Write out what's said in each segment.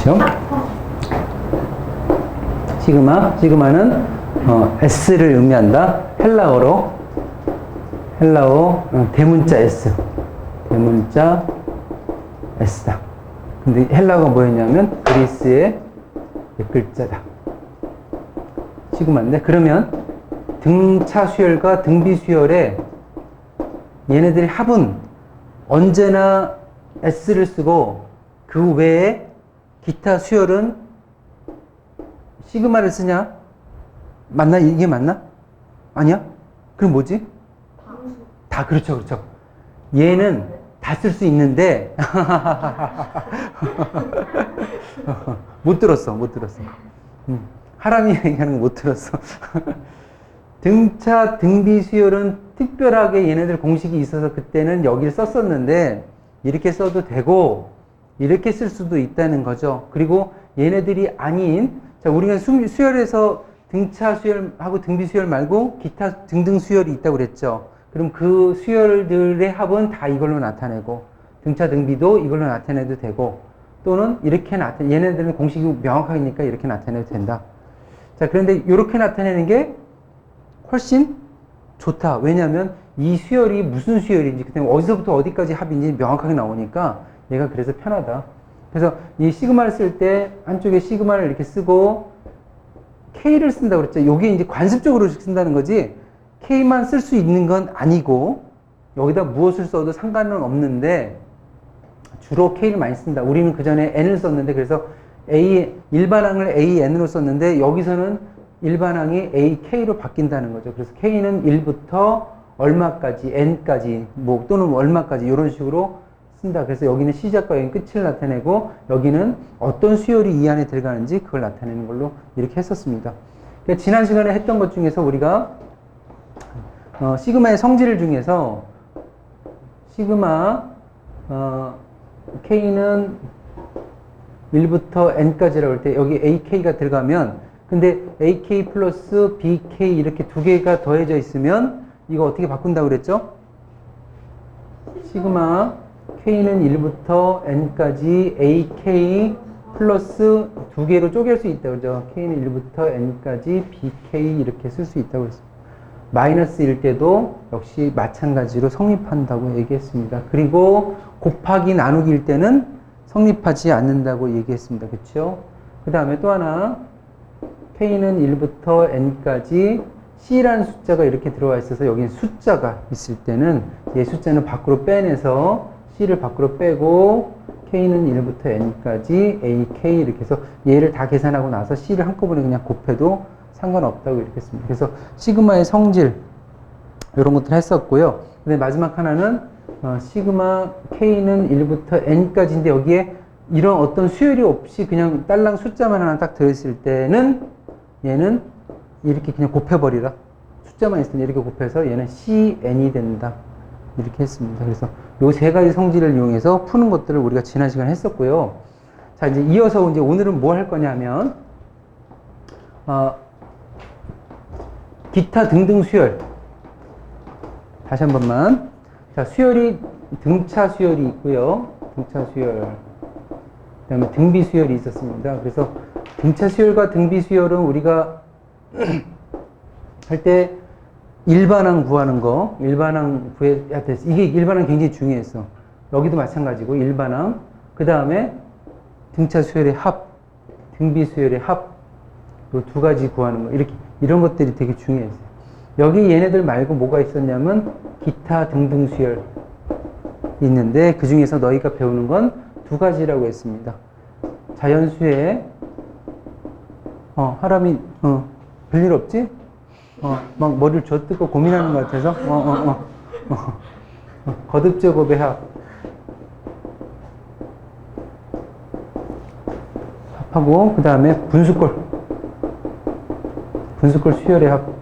보시오. 시그마, 시그마는 어, S를 의미한다. 헬라어로 헬라어 어, 대문자 S, 대문자 S다. 근데 헬라어가 뭐였냐면 그리스의 글자다. 시그마인데 그러면 등차 수열과 등비 수열의 얘네들의 합은 언제나 S를 쓰고 그 외에 기타 수열은 시그마를 쓰냐? 맞나? 이게 맞나? 아니야? 그럼 뭐지? 다 그렇죠, 그렇죠. 얘는 다 쓸 수 있는데 못 들었어, 못 들었어. 음, 하람이 얘기하는 거 못 들었어. 등차 등비 수열은 특별하게 얘네들 공식이 있어서 그때는 여기를 썼었는데 이렇게 써도 되고 이렇게 쓸 수도 있다는 거죠. 그리고 얘네들이 아닌 자 우리가 수, 수열에서 등차 수열하고 등비 수열 말고 기타 등등 수열이 있다고 그랬죠. 그럼 그 수열들의 합은 다 이걸로 나타내고 등차 등비도 이걸로 나타내도 되고 또는 이렇게 나타 얘네들은 공식이 명확하니까 이렇게 나타내도 된다. 자 그런데 이렇게 나타내는 게 훨씬 좋다. 왜냐하면 이 수열이 무슨 수열인지, 그때 어디서부터 어디까지 합인지 명확하게 나오니까 얘가 그래서 편하다. 그래서 이 시그마를 쓸 때 한쪽에 시그마를 이렇게 쓰고 K를 쓴다고 그랬죠. 요게 이제 관습적으로 쓴다는 거지 K만 쓸 수 있는 건 아니고 여기다 무엇을 써도 상관은 없는데 주로 K를 많이 쓴다. 우리는 그 전에 N을 썼는데 그래서 A 일반항을 AN으로 썼는데 여기서는 일반항이 AK로 바뀐다는 거죠. 그래서 K는 1부터 얼마까지, N까지, 뭐 또는 얼마까지 이런 식으로 쓴다. 그래서 여기는 시작과 여기 끝을 나타내고 여기는 어떤 수열이 이 안에 들어가는지 그걸 나타내는 걸로 이렇게 했었습니다. 그러니까 지난 시간에 했던 것 중에서 우리가 어, 시그마의 성질 중에서 시그마 어, K는 1부터 N까지라고 할 때 여기 AK가 들어가면 근데 AK 플러스 BK 이렇게 두 개가 더해져 있으면 이거 어떻게 바꾼다고 그랬죠? 시그마 K는 1부터 N까지 AK 플러스 두 개로 쪼갤 수 있다고 그러죠. K는 1부터 N까지 BK 이렇게 쓸 수 있다고 그랬습니다. 마이너스일 때도 역시 마찬가지로 성립한다고 얘기했습니다. 그리고 곱하기 나누기일 때는 성립하지 않는다고 얘기했습니다. 그렇죠? 그 다음에 또 하나 K는 1부터 N까지 C라는 숫자가 이렇게 들어와 있어서 여기 숫자가 있을 때는 얘 숫자는 밖으로 빼내서 C를 밖으로 빼고 K는 1부터 N까지 AK 이렇게 해서 얘를 다 계산하고 나서 C를 한꺼번에 그냥 곱해도 상관없다고 이렇게 했습니다. 그래서 시그마의 성질 이런 것들 했었고요. 근데 마지막 하나는 어, 시그마 K는 1부터 N까지인데 여기에 이런 어떤 수열이 없이 그냥 딸랑 숫자만 하나 딱 들어있을 때는 얘는 이렇게 그냥 곱해버리라. 숫자만 있으면 이렇게 곱해서 얘는 CN이 된다. 이렇게 했습니다. 그래서 요 세 가지 성질을 이용해서 푸는 것들을 우리가 지난 시간에 했었고요. 자, 이제 이어서 이제 오늘은 뭐 할 거냐면, 어, 기타 등등 수열. 다시 한 번만. 자, 수열이 등차 수열이 있고요. 등차 수열. 그다음에 등비 수열이 있었습니다. 그래서 등차 수열과 등비 수열은 우리가 할 때 일반항 구하는 거, 일반항 구해야 돼. 이게 일반항 굉장히 중요했어. 여기도 마찬가지고 일반항. 그 다음에 등차 수열의 합, 등비 수열의 합. 요 두 가지 구하는 거. 이렇게 이런 것들이 되게 중요했어요. 여기 얘네들 말고 뭐가 있었냐면 기타 등등 수열 있는데 그 중에서 너희가 배우는 건 두 가지라고 했습니다. 자연수에 어, 하람이 어, 별일 없지? 어, 막 머리를 쥐어뜯고 고민하는 것 같아서? 어, 어, 어, 어, 어, 거듭 제곱의 합 합하고 그 다음에 분수꼴 분수꼴 수열의 합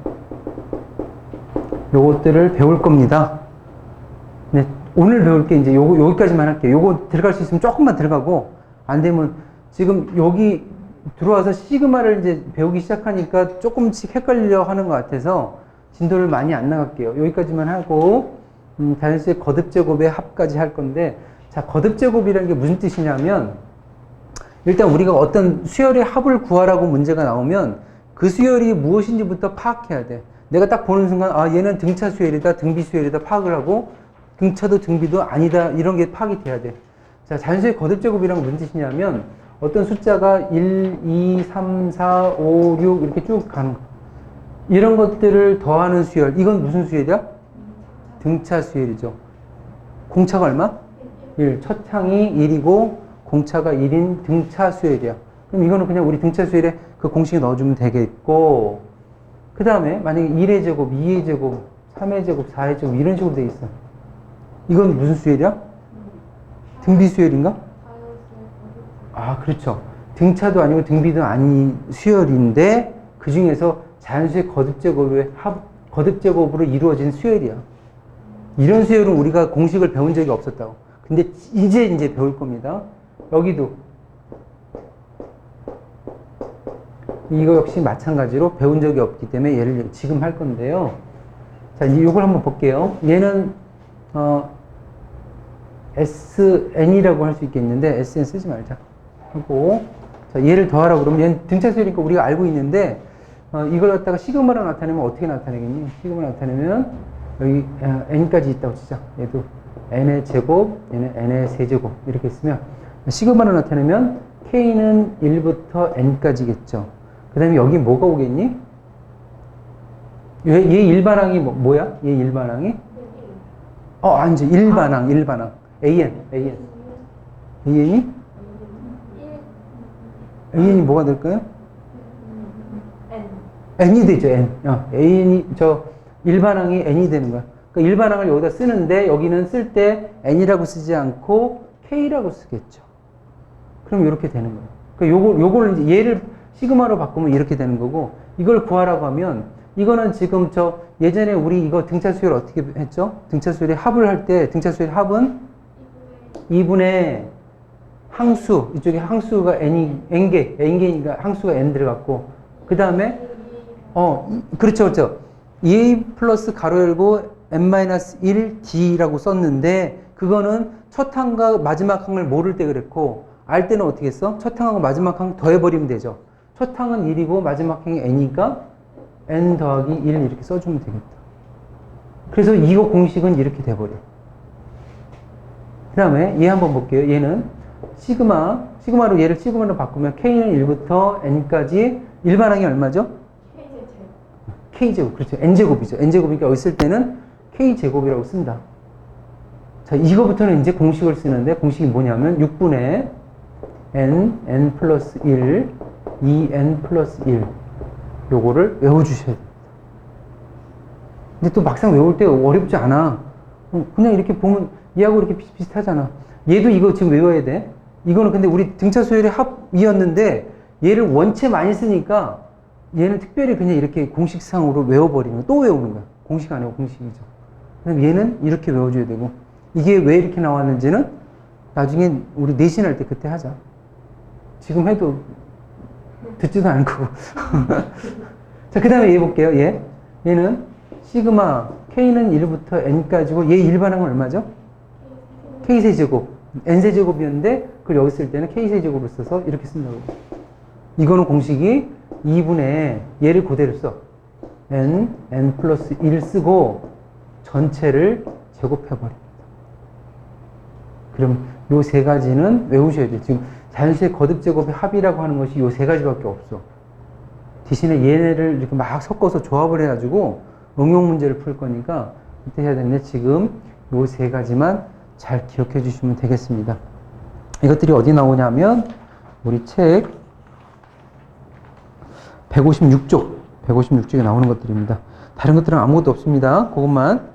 요것들을 배울 겁니다. 네, 오늘 배울 게 이제 요거 여기까지만 할게요. 요거 들어갈 수 있으면 조금만 들어가고 안 되면 지금 여기 들어와서 시그마를 이제 배우기 시작하니까 조금씩 헷갈려 하는 것 같아서 진도를 많이 안 나갈게요. 여기까지만 하고 음, 자연수의 거듭 제곱의 합까지 할 건데 자 거듭 제곱이라는 게 무슨 뜻이냐면 일단 우리가 어떤 수열의 합을 구하라고 문제가 나오면 그 수열이 무엇인지부터 파악해야 돼. 내가 딱 보는 순간 아 얘는 등차 수열이다, 등비 수열이다 파악을 하고 등차도 등비도 아니다 이런 게 파악이 돼야 돼. 자 자연수의 거듭 제곱이란 무슨 뜻이냐면 어떤 숫자가 1, 2, 3, 4, 5, 6 이렇게 쭉 가는 거. 이런 것들을 더하는 수열. 이건 무슨 수열이야? 등차 수열이죠. 공차가 얼마? 1. 첫 항이 1이고 공차가 1인 등차 수열이야. 그럼 이거는 그냥 우리 등차 수열에 그 공식에 넣어주면 되겠고 그 다음에 만약에 1의 제곱, 2의 제곱, 3의 제곱, 4의 제곱 이런 식으로 돼 있어. 이건 무슨 수열이야? 등비 수열인가? 아, 그렇죠. 등차도 아니고 등비도 아닌 수열인데 그 중에서 자연수의 거듭 제곱의 합, 거듭 제곱으로 이루어진 수열이야. 이런 수열은 우리가 공식을 배운 적이 없었다고. 근데 이제 이제 배울 겁니다. 여기도 이거 역시 마찬가지로 배운 적이 없기 때문에 얘를 지금 할 건데요. 자, 이걸 한번 볼게요. 얘는 어, SN이라고 할 수 있겠는데 SN 쓰지 말자 하고 자, 얘를 더하라고 그러면 얘는 등차 수열이니까 우리가 알고 있는데 어, 이걸 갖다가 시그마로 나타내면 어떻게 나타내겠니? 시그마 나타내면 여기 어, n까지 있다고 치자. 얘도 n의 제곱, 얘는 n의 세제곱 이렇게 있으면 시그마로 나타내면 k는 1부터 n까지겠죠. 그 다음에 여기 뭐가 오겠니? 얘, 얘 일반항이 뭐, 뭐야? 얘 일반항이? 어, 아니지. 일반항, 일반항. AN, AN. AN이? AN이 뭐가 될까요? n이 되죠, n. 어, an이, 저, 일반항이 n이 되는 거야. 그러니까 일반항을 여기다 쓰는데, 여기는 쓸 때 n이라고 쓰지 않고 k라고 쓰겠죠. 그럼 이렇게 되는 거예요. 그러니까 요거, 요거를 이제 얘를 시그마로 바꾸면 이렇게 되는 거고, 이걸 구하라고 하면, 이거는 지금 저, 예전에 우리 이거 등차 수열 어떻게 했죠? 등차 수열의 합을 할 때, 등차 수열의 합은 2분의 항수, 이쪽에 항수가 n이, n개, n개니까 항수가 n 들어갔고, 그 다음에 어, 이- 그렇죠, 그렇죠. 2a 플러스 가로 열고 n-1 d라고 썼는데 그거는 첫 항과 마지막 항을 모를 때 그랬고 알 때는 어떻게 했어? 첫 항하고 마지막 항 더해버리면 되죠. 첫 항은 1이고 마지막 항이 n이니까 n 더하기 1 이렇게 써주면 되겠다. 그래서 이거 공식은 이렇게 돼버려. 그 다음에 얘 한번 볼게요. 얘는 시그마, 시그마로 얘를 시그마로 바꾸면 k는 1부터 n까지 일반항이 얼마죠? k제곱, 그렇죠. n제곱이죠. n제곱이니까 쓸 때는 k제곱이라고 쓴다. 자, 이거부터는 이제 공식을 쓰는데, 공식이 뭐냐면, 6분의 n, n 플러스 1, 2n 플러스 1. 요거를 외워주셔야 돼요. 근데 또 막상 외울 때 어렵지 않아. 어, 그냥 이렇게 보면 얘하고 이렇게 비슷비슷하잖아. 얘도 이거 지금 외워야 돼. 이거는 근데 우리 등차 수열의 합이었는데, 얘를 원체 많이 쓰니까 얘는 특별히 그냥 이렇게 공식상으로 외워버리는 거야. 또 외우는 거야. 공식 아니고 공식이죠. 그럼 얘는 이렇게 외워줘야 되고 이게 왜 이렇게 나왔는지는 나중에 우리 내신할 때 그때 하자. 지금 해도 듣지도 않을 거고. 자, 그 다음에 얘 볼게요. 얘. 얘는 시그마 K는 1부터 N까지고 얘 일반항은 얼마죠? K세제곱. N세제곱이었는데 그걸 여기 쓸 때는 K세제곱을 써서 이렇게 쓴다고. 이거는 공식이 2분의 얘를 그대로 써. n, n 플러스 1 쓰고 전체를 제곱해버립니다. 그럼 요 세 가지는 외우셔야 돼요. 지금 자연수의 거듭 제곱의 합이라고 하는 것이 요 세 가지밖에 없어. 대신에 얘네를 이렇게 막 섞어서 조합을 해가지고 응용 문제를 풀 거니까 그때 해야 되는데 지금 요 세 가지만 잘 기억해 주시면 되겠습니다. 이것들이 어디 나오냐면 우리 책 156쪽, 156쪽에 나오는 것들입니다. 다른 것들은 아무것도 없습니다. 그것만